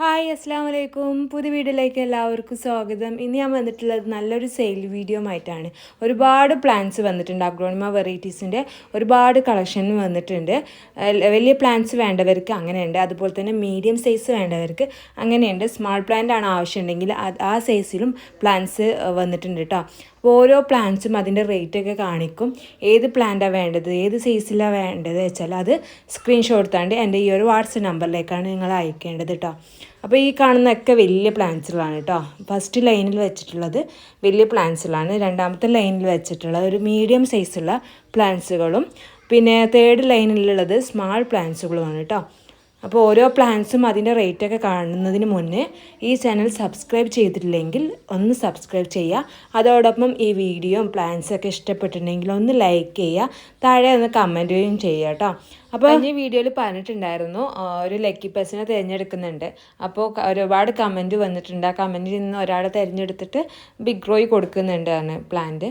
Hi അസ്സാം വലൈക്കും പുതിയ വീഡിയോയിലേക്ക് എല്ലാവർക്കും സ്വാഗതം. ഇന്ന് ഞാൻ വന്നിട്ടുള്ളത് നല്ലൊരു സെയിൽ വീഡിയോ ആയിട്ടാണ് ഒരുപാട് പ്ലാന്റ്സ് വന്നിട്ടുണ്ട് അഗ്രോണിമ വെറൈറ്റീസിന്റെ ഒരുപാട് കളക്ഷൻ വന്നിട്ടുണ്ട്. വലിയ പ്ലാന്റ്സ് വേണ്ടവർക്ക് അങ്ങനെയുണ്ട്. അതുപോലെ തന്നെ മീഡിയം സൈസ് വേണ്ടവർക്ക് അങ്ങനെയുണ്ട്. സ്മാൾ പ്ലാന്റ് ആണ് ആവശ്യമുണ്ടെങ്കിൽ ആ സൈസിലും പ്ലാന്റ്സ് വന്നിട്ടുണ്ട് കേട്ടോ ഓരോ പ്ലാന്റ്സും അതിന്റെ റേറ്റൊക്കെ കാണിക്കും. ഏത് പ്ലാന്റാണ് വേണ്ടത് ഏത് സൈസിലാണ് വേണ്ടത് വെച്ചാൽ അത് സ്ക്രീൻഷോട്ട് എടുത്താണ്ട് എന്റെ ഈ ഒരു വാട്സപ്പ് നമ്പറിലേക്കാണ് നിങ്ങൾ അയക്കേണ്ടത് കേട്ടോ അപ്പോൾ ഈ കാണുന്നതൊക്കെ വലിയ പ്ലാന്റ്സുകളാണ് കേട്ടോ ഫസ്റ്റ് ലൈനിൽ വെച്ചിട്ടുള്ളത് വലിയ പ്ലാന്റ്സുകളാണ് രണ്ടാമത്തെ ലൈനിൽ വെച്ചിട്ടുള്ള ഒരു മീഡിയം സൈസുള്ള പ്ലാന്റ്സുകളും പിന്നെ തേർഡ് ലൈനിലുള്ളത് സ്മാൾ പ്ലാന്റ്സുകളുമാണ് കേട്ടോ അപ്പോൾ ഓരോ പ്ലാൻസും അതിന്റെ റേറ്റൊക്കെ കാണുന്നതിന് മുന്നേ ഈ ചാനൽ സബ്സ്ക്രൈബ് ചെയ്തിട്ടില്ലെങ്കിൽ ഒന്ന് സബ്സ്ക്രൈബ് ചെയ്യുക. അതോടൊപ്പം ഈ വീഡിയോയും പ്ലാൻസൊക്കെ ഇഷ്ടപ്പെട്ടിട്ടുണ്ടെങ്കിൽ ഒന്ന് ലൈക്ക് ചെയ്യുക. താഴെ ഒന്ന് കമന്റുകയും ചെയ്യുക കേട്ടോ. അപ്പോൾ ഈ വീഡിയോയിൽ പറഞ്ഞിട്ടുണ്ടായിരുന്നു ഒരു ലക്കി പേഴ്സണെ തിരഞ്ഞെടുക്കുന്നുണ്ട്. അപ്പോൾ ഒരുപാട് കമന്റ് വന്നിട്ടുണ്ട്. ആ കമന്റിൽ നിന്ന് ഒരാളെ തിരഞ്ഞെടുത്തിട്ട് ബിഗ് ഗ്രോയ് കൊടുക്കുന്നുണ്ടാണ് പ്ലാന്റ്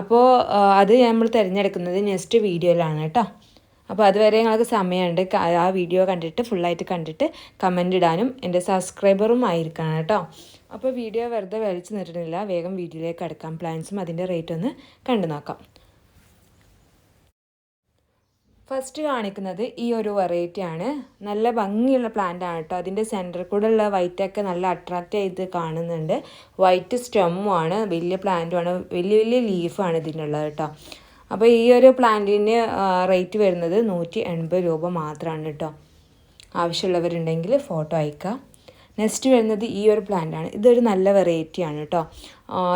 അപ്പോൾ അത് നമ്മൾ തിരഞ്ഞെടുക്കുന്നത് നെക്സ്റ്റ് വീഡിയോയിലാണ് കേട്ടോ. അപ്പോൾ അതുവരെ ഞങ്ങൾക്ക് സമയമുണ്ട്. ആ വീഡിയോ കണ്ടിട്ട് ഫുള്ളായിട്ട് കണ്ടിട്ട് കമന്റ് ഇടാനും എന്റെ സബ്സ്ക്രൈബറും ആയിരിക്കണം കേട്ടോ. അപ്പോൾ വീഡിയോ വെറുതെ വലിച്ചു നിർത്തുന്നില്ല വേഗം വീഡിയോയിലേക്ക് അടുക്കാം പ്ലാൻസും അതിന്റെ റേറ്റ് ഒന്ന് കണ്ടു നോക്കാം. ഫസ്റ്റ് കാണിക്കുന്നത് ഈ ഒരു വെറൈറ്റി ആണ്. നല്ല ഭംഗിയുള്ള പ്ലാന്റ് ആണ് കേട്ടോ. അതിന്റെ സെന്ററിൽ കൂടെ ഉള്ള വൈറ്റൊക്കെ നല്ല അട്രാക്റ്റ് ചെയ്ത് കാണുന്നുണ്ട്. വൈറ്റ് സ്റ്റെമ്മുമാണ് വലിയ പ്ലാന്റുമാണ് വലിയ വലിയ ലീഫാണ് ഇതിനുള്ളത് കേട്ടോ. അപ്പോൾ ഈ ഒരു പ്ലാന്റിന് റേറ്റ് വരുന്നത് നൂറ്റി എൺപത് രൂപ മാത്രമാണ് കേട്ടോ ആവശ്യമുള്ളവരുണ്ടെങ്കിൽ ഫോട്ടോ അയക്കാം. നെക്സ്റ്റ് വരുന്നത് ഈ ഒരു പ്ലാന്റ് ആണ്. ഇതൊരു നല്ല വെറൈറ്റി ആണ് കേട്ടോ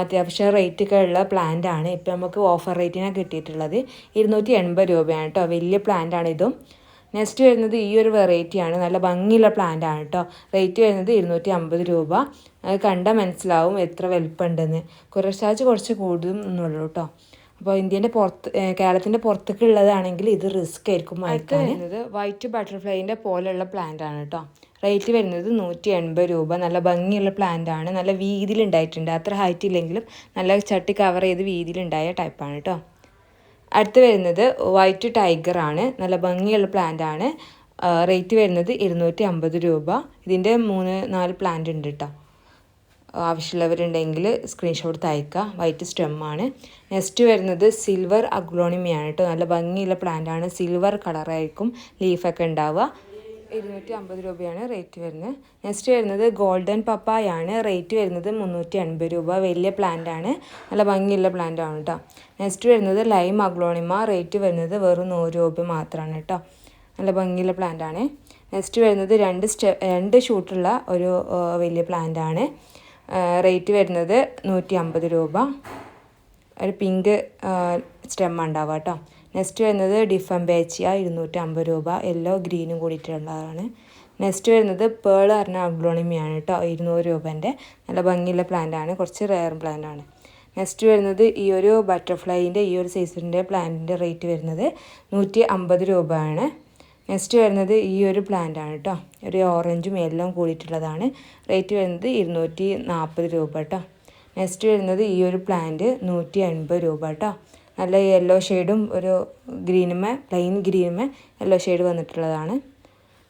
അത്യാവശ്യം റേറ്റ് ഒക്കെ ഉള്ള പ്ലാന്റ് ആണ്. ഇപ്പം നമുക്ക് ഓഫർ റേറ്റിനാണ് കിട്ടിയിട്ടുള്ളത് ഇരുന്നൂറ്റി എൺപത് രൂപയാണ് കേട്ടോ വലിയ പ്ലാന്റ് ആണ് ഇതും. നെക്സ്റ്റ് വരുന്നത് ഈ ഒരു വെറൈറ്റി ആണ്. നല്ല ഭംഗിയുള്ള പ്ലാന്റ് ആണ് കേട്ടോ റേറ്റ് വരുന്നത് ഇരുന്നൂറ്റി അമ്പത് രൂപ. അത് കണ്ടാൽ മനസ്സിലാവും എത്ര വലിപ്പമുണ്ടെന്ന്. കുറച്ചാച്ച് കുറച്ച് കൂടുതലും എന്നുള്ളൂ കേട്ടോ അപ്പോൾ ഇന്ത്യന്റെ പുറത്ത് കേരളത്തിന്റെ പുറത്തേക്ക് ഉള്ളതാണെങ്കിൽ ഇത് റിസ്ക് ആയിരിക്കും അടുത്ത് വരുന്നത് വൈറ്റ് ബട്ടർഫ്ലൈന്റെ പോലെയുള്ള പ്ലാന്റ് ആണ് കേട്ടോ റേറ്റ് വരുന്നത് നൂറ്റി എൺപത് രൂപ. നല്ല ഭംഗിയുള്ള പ്ലാന്റ് ആണ്. നല്ല വീതിയിൽ ഉണ്ടായിട്ടുണ്ട്. അത്ര ഹൈറ്റ് ഇല്ലെങ്കിലും നല്ല ചട്ടി കവർ ചെയ്ത് വീതിയിലുണ്ടായ ടൈപ്പാണ് കേട്ടോ അടുത്ത് വരുന്നത് വൈറ്റ് ടൈഗർ ആണ്. നല്ല ഭംഗിയുള്ള പ്ലാന്റ് ആണ്. റേറ്റ് വരുന്നത് ഇരുന്നൂറ്റി അമ്പത് രൂപ. ഇതിന്റെ മൂന്ന് നാല് പ്ലാന്റ് ഉണ്ട് കേട്ടോ ആവശ്യമുള്ളവരുണ്ടെങ്കിൽ സ്ക്രീൻഷോട്ട് അയക്കുക വൈറ്റ് സ്റ്റെമ്മാണ് നെക്സ്റ്റ് വരുന്നത് സിൽവർ അഗ്ലോണിമയാണ് കേട്ടോ നല്ല ഭംഗിയുള്ള പ്ലാന്റ് ആണ്. സിൽവർ കളറായിരിക്കും ലീഫൊക്കെ ഉണ്ടാവുക. ഇരുന്നൂറ്റി അമ്പത് രൂപയാണ് റേറ്റ് വരുന്നത്. നെക്സ്റ്റ് വരുന്നത് ഗോൾഡൻ പപ്പായാണ് റേറ്റ് വരുന്നത് മുന്നൂറ്റി അൻപത് രൂപ. വലിയ പ്ലാന്റ് ആണ്. നല്ല ഭംഗിയുള്ള പ്ലാന്റ് ആണ് കേട്ടോ നെക്സ്റ്റ് വരുന്നത് ലൈം അഗ്ലോണിമ റേറ്റ് വരുന്നത് വെറും നൂറ് രൂപ മാത്രമാണ് കേട്ടോ നല്ല ഭംഗിയുള്ള പ്ലാന്റ് ആണ്. നെക്സ്റ്റ് വരുന്നത് രണ്ട് സ്റ്റെ രണ്ട് ഷൂട്ടുള്ള ഒരു വലിയ പ്ലാന്റ് ആണ്. റേറ്റ് വരുന്നത് നൂറ്റി അമ്പത് രൂപ. ഒരു പിങ്ക് സ്റ്റെം ഉണ്ടാവുക കേട്ടോ നെക്സ്റ്റ് വരുന്നത് ഡിഫംബേച്ചിയ ഇരുന്നൂറ്റി അമ്പത് രൂപ യെല്ലോ ഗ്രീനും കൂടിയിട്ടുള്ളതാണ്. നെക്സ്റ്റ് വരുന്നത് പേൾ പറഞ്ഞ അഗ്ലോണിമിയാണ് കേട്ടോ ഇരുന്നൂറ് രൂപേന്റെ. നല്ല ഭംഗിയുള്ള പ്ലാന്റ് ആണ്. കുറച്ച് റെയർ പ്ലാന്റ് ആണ്. നെക്സ്റ്റ് വരുന്നത് ഈ ഒരു ബട്ടർഫ്ലൈന്റെ ഈ ഒരു സൈസിന്റെ പ്ലാന്റിന്റെ റേറ്റ് വരുന്നത് നൂറ്റി അമ്പത് രൂപയാണ്. നെക്സ്റ്റ് വരുന്നത് ഈ ഒരു പ്ലാന്റ് ആണ് കേട്ടോ ഒരു ഓറഞ്ചും എല്ലാം കൂടിയിട്ടുള്ളതാണ്. റേറ്റ് വരുന്നത് ഇരുന്നൂറ്റി നാൽപ്പത് രൂപ കേട്ടോ നെക്സ്റ്റ് വരുന്നത് ഈ ഒരു പ്ലാന്റ് നൂറ്റി എൺപത് രൂപ കേട്ടോ നല്ല യെല്ലോ ഷെയ്ഡും ഒരു ഗ്രീനുമേ പ്ലെയിൻ ഗ്രീനുമേ യെല്ലോ ഷെയ്ഡ് വന്നിട്ടുള്ളതാണ്.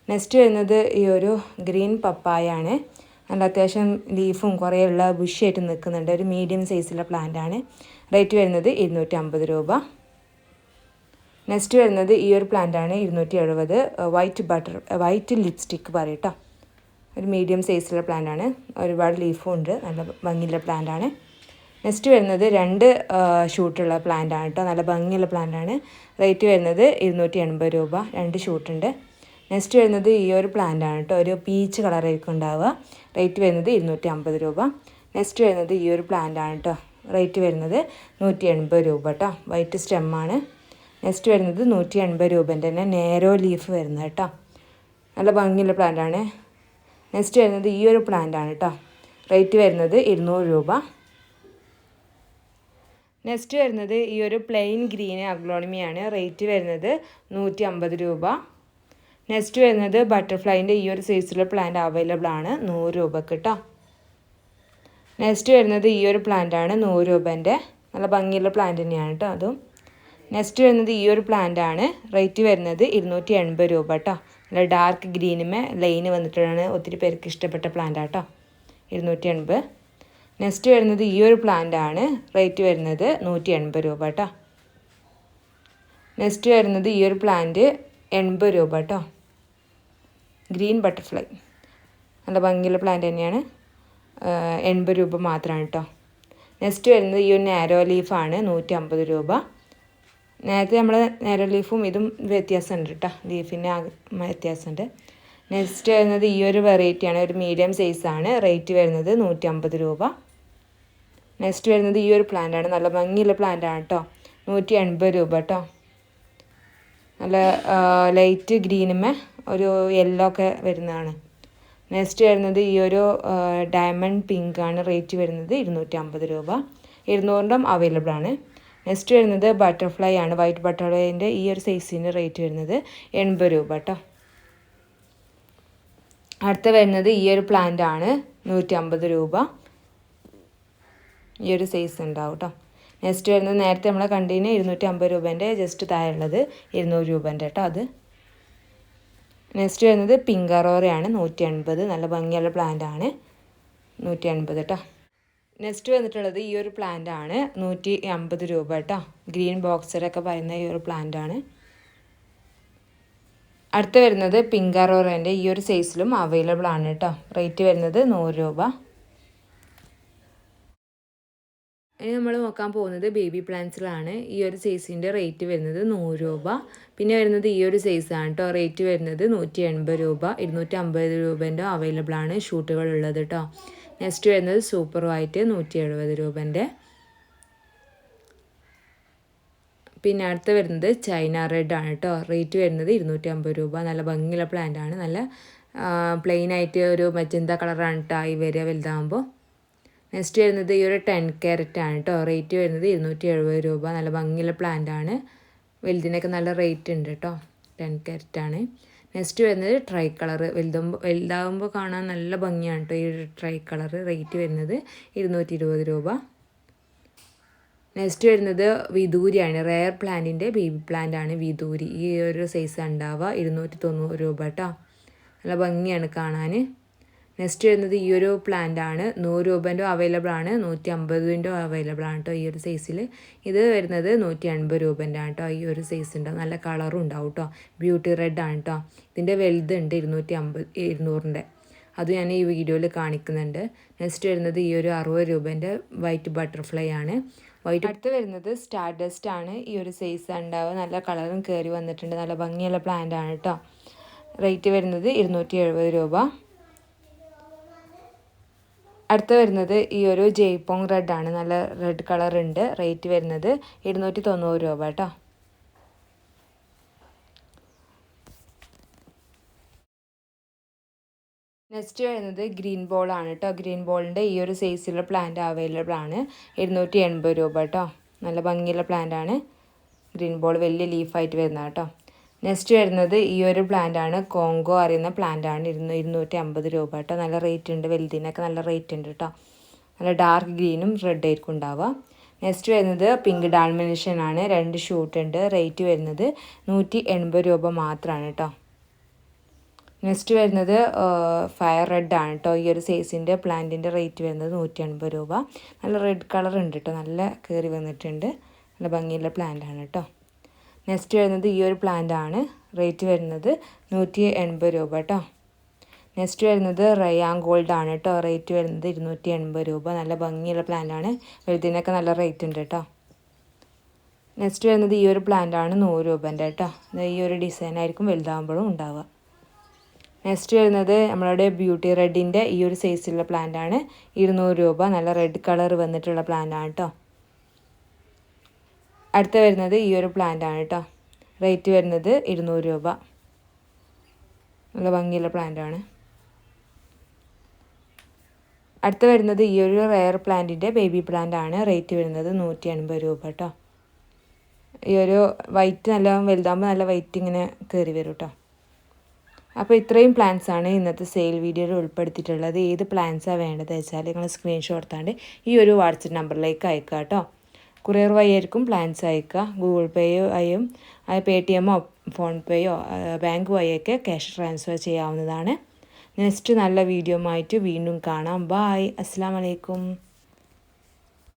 നെക്സ്റ്റ് വരുന്നത് ഈ ഒരു ഗ്രീൻ പപ്പായ ആണ്. നല്ല അത്യാവശ്യം ലീഫും കുറേ ഉള്ള ബുഷിയായിട്ട് നിൽക്കുന്നുണ്ട്. ഒരു മീഡിയം സൈസുള്ള പ്ലാന്റ് ആണ്. റേറ്റ് വരുന്നത് ഇരുന്നൂറ്റി രൂപ. നെക്സ്റ്റ് വരുന്നത് ഈ ഒരു പ്ലാന്റ് ആണ് ഇരുന്നൂറ്റി എഴുപത് വൈറ്റ് ബട്ടർ വൈറ്റ് ലിപ്സ്റ്റിക്ക് പറയട്ടോ ഒരു മീഡിയം സൈസിലുള്ള പ്ലാന്റാണ് ഒരുപാട് ലീഫും ഉണ്ട് നല്ല ഭംഗിയുള്ള പ്ലാന്റാണ് നെക്സ്റ്റ് വരുന്നത് രണ്ട് ഷൂട്ടുള്ള പ്ലാന്റ് ആണ് കേട്ടോ നല്ല ഭംഗിയുള്ള പ്ലാന്റാണ് റേറ്റ് വരുന്നത് ഇരുന്നൂറ്റി എൺപത് രൂപ രണ്ട് ഷൂട്ടുണ്ട് നെക്സ്റ്റ് വരുന്നത് ഈ ഒരു പ്ലാന്റ് ആണ് കേട്ടോ ഒരു പീച്ച് കളറായിരിക്കും ഉണ്ടാവുക. റേറ്റ് വരുന്നത് ഇരുന്നൂറ്റി അമ്പത് രൂപ. നെക്സ്റ്റ് വരുന്നത് ഈ ഒരു പ്ലാന്റ് ആണ് കേട്ടോ റേറ്റ് വരുന്നത് നൂറ്റി എൺപത് രൂപ കേട്ടോ വൈറ്റ് സ്റ്റെമ്മാണ് നെക്സ്റ്റ് വരുന്നത് നൂറ്റി എൺപത് രൂപേന്റെ തന്നെ നേരോ ലീഫ് വരുന്നത് കേട്ടോ. നല്ല ഭംഗിയുള്ള പ്ലാന്റാണ് നെക്സ്റ്റ് വരുന്നത് ഈ ഒരു പ്ലാന്റ് ആണ് കേട്ടോ. റേറ്റ് വരുന്നത് ഇരുന്നൂറ് രൂപ. നെക്സ്റ്റ് വരുന്നത് ഈ ഒരു പ്ലെയിൻ ഗ്രീൻ അഗ്ലോണിമിയാണ് റേറ്റ് വരുന്നത് നൂറ്റി അമ്പത് രൂപ. നെക്സ്റ്റ് വരുന്നത് ബട്ടർഫ്ലൈന്റെ ഈ ഒരു സൈസിലുള്ള പ്ലാന്റ് അവൈലബിൾ ആണ്. നൂറ് രൂപക്ക് കേട്ടോ. നെക്സ്റ്റ് വരുന്നത് ഈ ഒരു പ്ലാന്റ് ആണ് നൂറ് രൂപേന്റെ. നല്ല ഭംഗിയുള്ള പ്ലാന്റ് തന്നെയാണ് കേട്ടോ അതും. നെക്സ്റ്റ് വരുന്നത് ഈ ഒരു പ്ലാന്റ് ആണ്. റേറ്റ് വരുന്നത് ഇരുന്നൂറ്റി എൺപത് രൂപ കേട്ടോ നല്ല ഡാർക്ക് ഗ്രീനുമേ ലൈൻ വന്നിട്ടാണ് ഒത്തിരി പേർക്ക് ഇഷ്ടപ്പെട്ട പ്ലാന്റ് ആട്ടോ ഇരുന്നൂറ്റി എൺപത് നെക്സ്റ്റ് വരുന്നത് ഈ ഒരു പ്ലാന്റ് ആണ്. റേറ്റ് വരുന്നത് നൂറ്റി എൺപത് രൂപ കേട്ടോ നെക്സ്റ്റ് വരുന്നത് ഈ ഒരു പ്ലാന്റ് എൺപത് രൂപ കേട്ടോ ഗ്രീൻ ബട്ടർഫ്ലൈ നല്ല ഭംഗിയുള്ള പ്ലാന്റ് തന്നെയാണ്. എൺപത് രൂപ മാത്രമാണ് കേട്ടോ നെക്സ്റ്റ് വരുന്നത് ഈ ഒരു നാരോ ലീഫാണ് നൂറ്റി അമ്പത് രൂപ. നേരത്തെ നമ്മൾ നാരോ ലീഫും ഇതും വ്യത്യാസമുണ്ട് കേട്ടോ ലീഫിന്റെ വ്യത്യാസമുണ്ട്. നെക്സ്റ്റ് വരുന്നത് ഈ ഒരു വെറൈറ്റിയാണ് ഒരു മീഡിയം സൈസാണ് റേറ്റ് വരുന്നത് നൂറ്റി രൂപ. നെക്സ്റ്റ് വരുന്നത് ഈ ഒരു പ്ലാന്റാണ് നല്ല ഭംഗിയുള്ള പ്ലാന്റാണ് കേട്ടോ നൂറ്റി എൺപത് രൂപ കേട്ടോ നല്ല ലൈറ്റ് ഗ്രീനുമേ ഒരു യെല്ലോ ഒക്കെ വരുന്നതാണ്. നെക്സ്റ്റ് വരുന്നത് ഈ ഒരു ഡയമണ്ട് പിങ്കാണ് റേറ്റ് വരുന്നത് ഇരുന്നൂറ്റി അമ്പത് രൂപ. ഇരുന്നൂറിന്റെ അവൈലബിൾ ആണ്. നെക്സ്റ്റ് വരുന്നത് ബട്ടർഫ്ലൈ ആണ്. വൈറ്റ് ബട്ടർഫ്ലൈന്റെ ഈ ഒരു സൈസിന്റെ റേറ്റ് വരുന്നത് എൺപത് രൂപ കേട്ടോ അടുത്ത വരുന്നത് ഈ ഒരു പ്ലാന്റ് ആണ്. നൂറ്റി അമ്പത് രൂപ. ഈ ഒരു സൈസ് ഉണ്ടാവും കേട്ടോ നെക്സ്റ്റ് വരുന്നത് നേരത്തെ നമ്മളെ കണ്ടീന് ഇരുന്നൂറ്റി അമ്പത് രൂപേന്റെ ജസ്റ്റ് താഴെയുള്ളത് ഇരുന്നൂറ് രൂപേന്റെ കേട്ടോ അത്. നെക്സ്റ്റ് വരുന്നത് പിങ്കറോറയാണ് നൂറ്റി എൺപത് നല്ല ഭംഗിയുള്ള പ്ലാന്റ് ആണ്. നൂറ്റി എൺപത് കേട്ടോ നെക്സ്റ്റ് വന്നിട്ടുള്ളത് ഈ ഒരു പ്ലാന്റ് ആണ്. നൂറ്റി അമ്പത് രൂപ കേട്ടോ. ഗ്രീൻ ബോക്സറൊക്കെ പറയുന്ന ഈ ഒരു പ്ലാന്റ് ആണ്. അടുത്ത് വരുന്നത് പിങ്ക് അറോറേന്റെ ഈ ഒരു സൈസിലും അവൈലബിൾ ആണ് കേട്ടോ. റേറ്റ് വരുന്നത് നൂറ് രൂപ. ഇനി നമ്മൾ നോക്കാൻ പോകുന്നത് ബേബി പ്ലാന്റ്സിലാണ് ഈ ഒരു സൈസിന്റെ റേറ്റ് വരുന്നത് നൂറ് രൂപ. പിന്നെ വരുന്നത് ഈ ഒരു സൈസാണ് കേട്ടോ. റേറ്റ് വരുന്നത് നൂറ്റി എൺപത് രൂപ. ഇരുന്നൂറ്റി അമ്പത് രൂപേന്റെ അവൈലബിൾ ആണ് ഷൂട്ടുകൾ ഉള്ളത് കേട്ടോ. നെക്സ്റ്റ് വരുന്നത് സൂപ്പർ വൈറ്റ് നൂറ്റി എഴുപത് രൂപന്റെ. പിന്നെ അടുത്ത് വരുന്നത് ചൈന റെഡ് ആണ് കേട്ടോ. റേറ്റ് വരുന്നത് ഇരുന്നൂറ്റി അമ്പത് രൂപ. നല്ല ഭംഗിയുള്ള പ്ലാന്റ് ആണ്. നല്ല പ്ലെയിൻ ആയിട്ട് ഒരു മജന്ത കളറാണ് കേട്ടോ ആയി വരിക വലുതാകുമ്പോൾ നെക്സ്റ്റ് വരുന്നത് ഈ ഒരു ടെൻ ക്യാരറ്റ് ആണ് കേട്ടോ റേറ്റ് വരുന്നത് ഇരുന്നൂറ്റി എഴുപത് രൂപ. നല്ല ഭംഗിയുള്ള പ്ലാന്റ് ആണ്. വലുതിനൊക്കെ നല്ല റേറ്റ് ഉണ്ട് കേട്ടോ ടെൻ ക്യാരറ്റ് ആണ്. നെക്സ്റ്റ് വരുന്നത് ട്രൈ കളർ. വലുതാകുമ്പോൾ വലുതാകുമ്പോൾ കാണാൻ നല്ല ഭംഗിയാണ് കേട്ടോ ഈ ട്രൈ കളർ. റേറ്റ് വരുന്നത് ഇരുന്നൂറ്റി ഇരുപത് രൂപ. നെക്സ്റ്റ് വരുന്നത് വിദൂരിയാണ്. റെയർ പ്ലാന്റിന്റെ ബേബി പ്ലാന്റ് ആണ് വിദൂരി. ഈ ഒരു സൈസ് ഉണ്ടാവുക ഇരുന്നൂറ്റി തൊണ്ണൂറ് രൂപ കേട്ടോ നല്ല ഭംഗിയാണ് കാണാൻ നെക്സ്റ്റ് വരുന്നത് ഈ ഒരു പ്ലാന്റ് ആണ്. നൂറ് രൂപേന്റെ അവൈലബിൾ ആണ്. നൂറ്റി അമ്പതിന്റെ അവൈലബിൾ ആണ് കേട്ടോ ഈ ഒരു സൈസിൽ ഇത് വരുന്നത് നൂറ്റി എൺപത് രൂപേന്റെ ആണ് കേട്ടോ ഈ ഒരു സൈസ് ഉണ്ടാവും നല്ല കളറും ഉണ്ടാവും കേട്ടോ ബ്യൂട്ടി റെഡ് ആണ് കേട്ടോ ഇതിന്റെ വലുതുണ്ട് ഇരുന്നൂറ്റി അമ്പത് ഇരുന്നൂറിന്റെ. അത് ഞാൻ ഈ വീഡിയോയിൽ കാണിക്കുന്നുണ്ട്. നെക്സ്റ്റ് വരുന്നത് ഈ ഒരു അറുപത് രൂപേന്റെ വൈറ്റ് ബട്ടർഫ്ലൈ ആണ്. വൈറ്റ് അടുത്ത് വരുന്നത് സ്റ്റാർ ഡസ്റ്റ് ആണ്. ഈ ഒരു സൈസ് ഉണ്ടാവുക. നല്ല കളറും കയറി വന്നിട്ടുണ്ട്. നല്ല ഭംഗിയുള്ള പ്ലാന്റ് ആണ് കേട്ടോ റേറ്റ് വരുന്നത് ഇരുന്നൂറ്റി എഴുപത് രൂപ. അടുത്ത വരുന്നത് ഈ ഒരു ജയ്പോങ് റെഡാണ് നല്ല റെഡ് കളർ ഉണ്ട്. റേറ്റ് വരുന്നത് ഇരുന്നൂറ്റി തൊണ്ണൂറ് രൂപ കേട്ടോ. നെക്സ്റ്റ് വരുന്നത് ഗ്രീൻ ബോൾ ആണ് കേട്ടോ. ഗ്രീൻ ബോളിന്റെ ഈ ഒരു സൈസിലുള്ള പ്ലാന്റ് അവൈലബിൾ ആണ്. ഇരുന്നൂറ്റി എൺപത് രൂപ കേട്ടോ. നല്ല ഭംഗിയുള്ള പ്ലാന്റ് ആണ്. ഗ്രീൻ ബോൾ വലിയ ലീഫായിട്ട് വരുന്ന കേട്ടോ. നെക്സ്റ്റ് വരുന്നത് ഈ ഒരു പ്ലാന്റ് ആണ്. കോങ്കോ അറിയുന്ന പ്ലാന്റ് ആണ്. ഇരുന്ന് ഇരുന്നൂറ്റി അമ്പത് രൂപ കേട്ടോ. നല്ല റേറ്റ് ഉണ്ട്. വലുതിനൊക്കെ നല്ല റേറ്റ് ഉണ്ട് കേട്ടോ. നല്ല ഡാർക്ക് ഗ്രീനും റെഡ് ആയിരിക്കും ഉണ്ടാവുക. നെക്സ്റ്റ് വരുന്നത് പിങ്ക് ഡാൾമിനേഷൻ ആണ്. രണ്ട് ഷൂട്ട് ഉണ്ട്. റേറ്റ് വരുന്നത് നൂറ്റി എൺപത് രൂപ മാത്രമാണ് കേട്ടോ. നെക്സ്റ്റ് വരുന്നത് ഫയർ റെഡ് ആണ് കേട്ടോ. ഈ ഒരു സൈസിന്റെ പ്ലാന്റിന്റെ റേറ്റ് വരുന്നത് നൂറ്റി എൺപത് രൂപ. നല്ല റെഡ് കളർ ഉണ്ട് കേട്ടോ. നല്ല കയറി വന്നിട്ടുണ്ട്. നല്ല ഭംഗിയുള്ള പ്ലാന്റ് ആണ് കേട്ടോ. നെക്സ്റ്റ് വരുന്നത് ഈ ഒരു പ്ലാന്റ് ആണ്. റേറ്റ് വരുന്നത് നൂറ്റി എൺപത് രൂപ കേട്ടോ നെക്സ്റ്റ് വരുന്നത് റയാൻ ഗോൾഡ് ആണ് കേട്ടോ റേറ്റ് വരുന്നത് ഇരുന്നൂറ്റി എൺപത് രൂപ. നല്ല ഭംഗിയുള്ള പ്ലാന്റാണ് വലുതിനൊക്കെ നല്ല റേറ്റ് ഉണ്ട് കേട്ടോ നെക്സ്റ്റ് വരുന്നത് ഈ ഒരു പ്ലാന്റ് ആണ് നൂറ് രൂപേന്റെ കേട്ടോ ഈ ഒരു ഡിസൈൻ ആയിരിക്കും വലുതാകുമ്പോഴും ഉണ്ടാവുക. നെക്സ്റ്റ് വരുന്നത് നമ്മളുടെ ബ്യൂട്ടി റെഡിന്റെ ഈ ഒരു സൈസിലുള്ള പ്ലാന്റ് ആണ്. ഇരുന്നൂറ് രൂപ. നല്ല റെഡ് കളർ വന്നിട്ടുള്ള പ്ലാന്റ് ആണ് കേട്ടോ അടുത്ത വരുന്നത് ഈ ഒരു പ്ലാന്റ് ആണ് കേട്ടോ റേറ്റ് വരുന്നത് ഇരുന്നൂറ് രൂപ. നല്ല ഭംഗിയുള്ള പ്ലാന്റ് ആണ്. അടുത്ത വരുന്നത് ഈ ഒരു റെയർ പ്ലാന്റിന്റെ ബേബി പ്ലാന്റ് ആണ്. റേറ്റ് വരുന്നത് നൂറ്റി എൺപത് രൂപ കേട്ടോ ഈ ഒരു വൈറ്റ് നല്ല വലുതാകുമ്പോൾ നല്ല വൈറ്റ് ഇങ്ങനെ കയറി വരും കേട്ടോ അപ്പോൾ ഇത്രയും പ്ലാൻസ് ആണ് ഇന്നത്തെ സെയിൽ വീഡിയോയിൽ ഉൾപ്പെടുത്തിയിട്ടുള്ളത്. ഏത് പ്ലാൻസാണ് വേണ്ടത് വെച്ചാൽ നിങ്ങൾ സ്ക്രീൻഷോട്ട് എടുത്താണ്ട് ഈ ഒരു വാട്സപ്പ് നമ്പറിലേക്ക് അയക്കുക കേട്ടോ കൊറിയർ വഴിയായിരിക്കും പ്ലാൻസ് അയക്കുക. ഗൂഗിൾ പേയോ ആയും പേ ടി എമ്മോ ഫോൺ പേയോ ബാങ്ക് വഴിയൊക്കെ ക്യാഷ് ട്രാൻസ്ഫർ ചെയ്യാവുന്നതാണ്. നെക്സ്റ്റ് നല്ല വീഡിയോ ആയിട്ട് വീണ്ടും കാണാം. ബായ് അസ്സാം വലൈക്കും